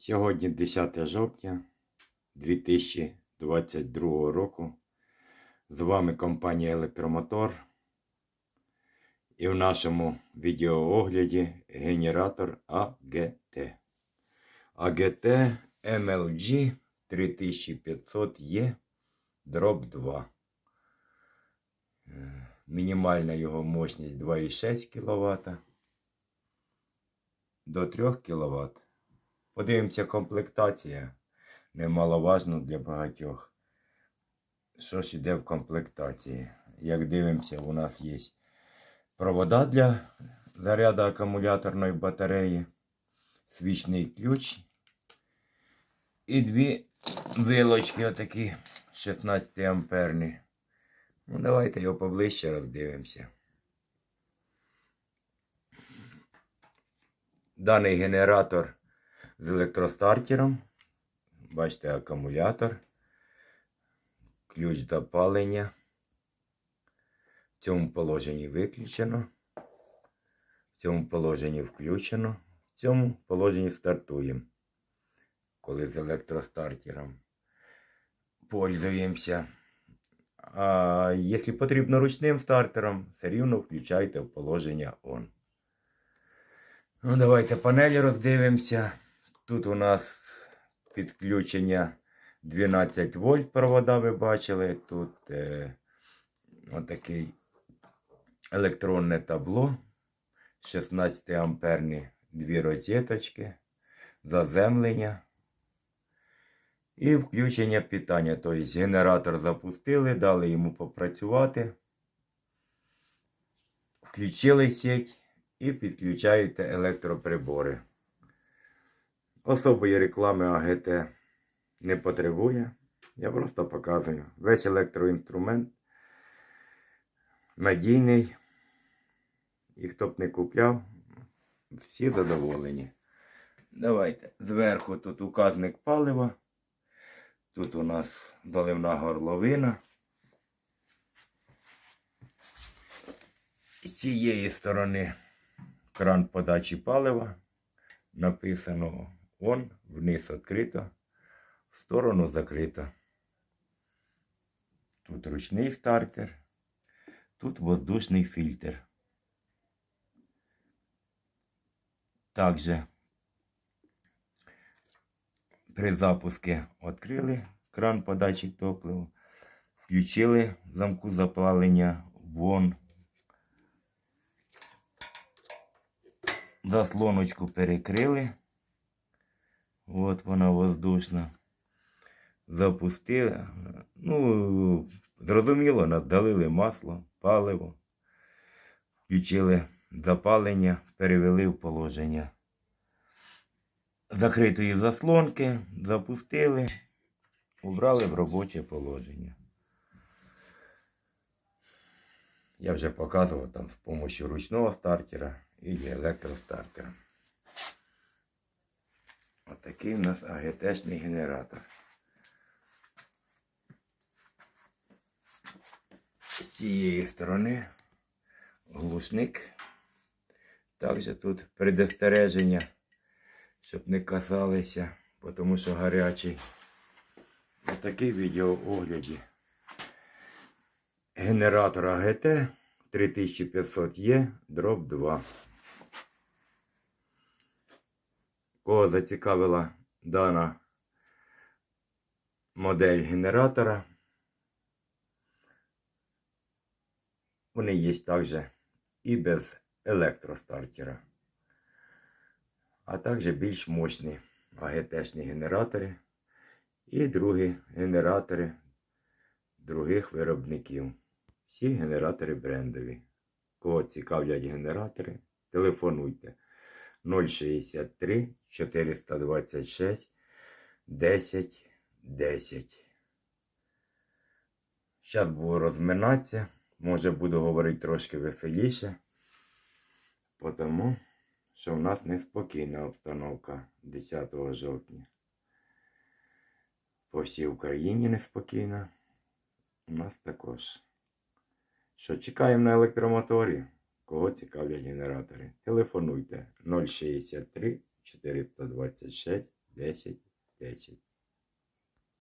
Сьогодні 10 жовтня 2022 року. З вами компанія Електромотор. І в нашому відеоогляді генератор АГТ. АГТ MLG 3500E дроб 2. Е, Мінімальна його мощність 2,6 кВт до 3 кВт. Подивимося, комплектація немаловажно для багатьох. Що ж іде в комплектації? Як дивимося, у нас є провода для заряду акумуляторної батареї, свічний ключ і дві вилочки отакі 16 амперні. Ну, давайте його поближче роздивимося. Даний генератор з електростартером. Бачите, акумулятор, ключ запалення. В цьому положенні виключено. В цьому положенні включено. В цьому положенні стартуємо. Коли з електростартером пользуємося. А якщо потрібно ручним стартером, все рівно включайте в положення ON. Ну, давайте панелі роздивимося. Тут у нас підключення 12 вольт провода, ви бачили. Тут е, отакий електронне табло. 16 амперні дві розеточки, заземлення. І включення питання. Тобто генератор запустили, дали йому попрацювати. Включили сеть і підключаєте електроприбори. Особої реклами АГТ не потребує. Я просто показую. Весь електроінструмент надійний. І хто б не купляв, всі задоволені. Давайте. Зверху тут указник палива. Тут у нас доливна горловина. З цієї сторони кран подачі палива. Написано он, вниз відкрито, в сторону закрито. Тут ручний стартер, тут воздушний фільтр. Также при запуску відкрили кран подачі топлива, включили замку запалення вон. Заслоночку перекрили. От вона воздушна. Запустили. Ну, зрозуміло, надалили масло, паливо. Включили запалення, перевели в положення. Закритої заслонки, запустили, убрали в робоче положення. Я вже показував там з допомогою ручного стартера і електростартера. Отакий у нас АГТшний генератор. З цієї сторони глушник. Також тут предостереження, щоб не касалися, тому що гарячий. Отакий відеоогляді. Генератор АГТ 3500Е дроб 2. Кого зацікавила дана модель генератора. Вони є також і без електростартера. А також більш мощні АГТшні генератори і другі генератори других виробників. Всі генератори брендові. Кого цікавлять генератори, телефонуйте 063 426 10 10. Зараз буду розминатися. Може буду говорити трошки веселіше. Тому що в нас неспокійна обстановка 10 жовтня. По всій Україні неспокійна. У нас також. Що чекаємо на електромоторі? Кого цікавлять генератори? Телефонуйте 063 426 10, 10.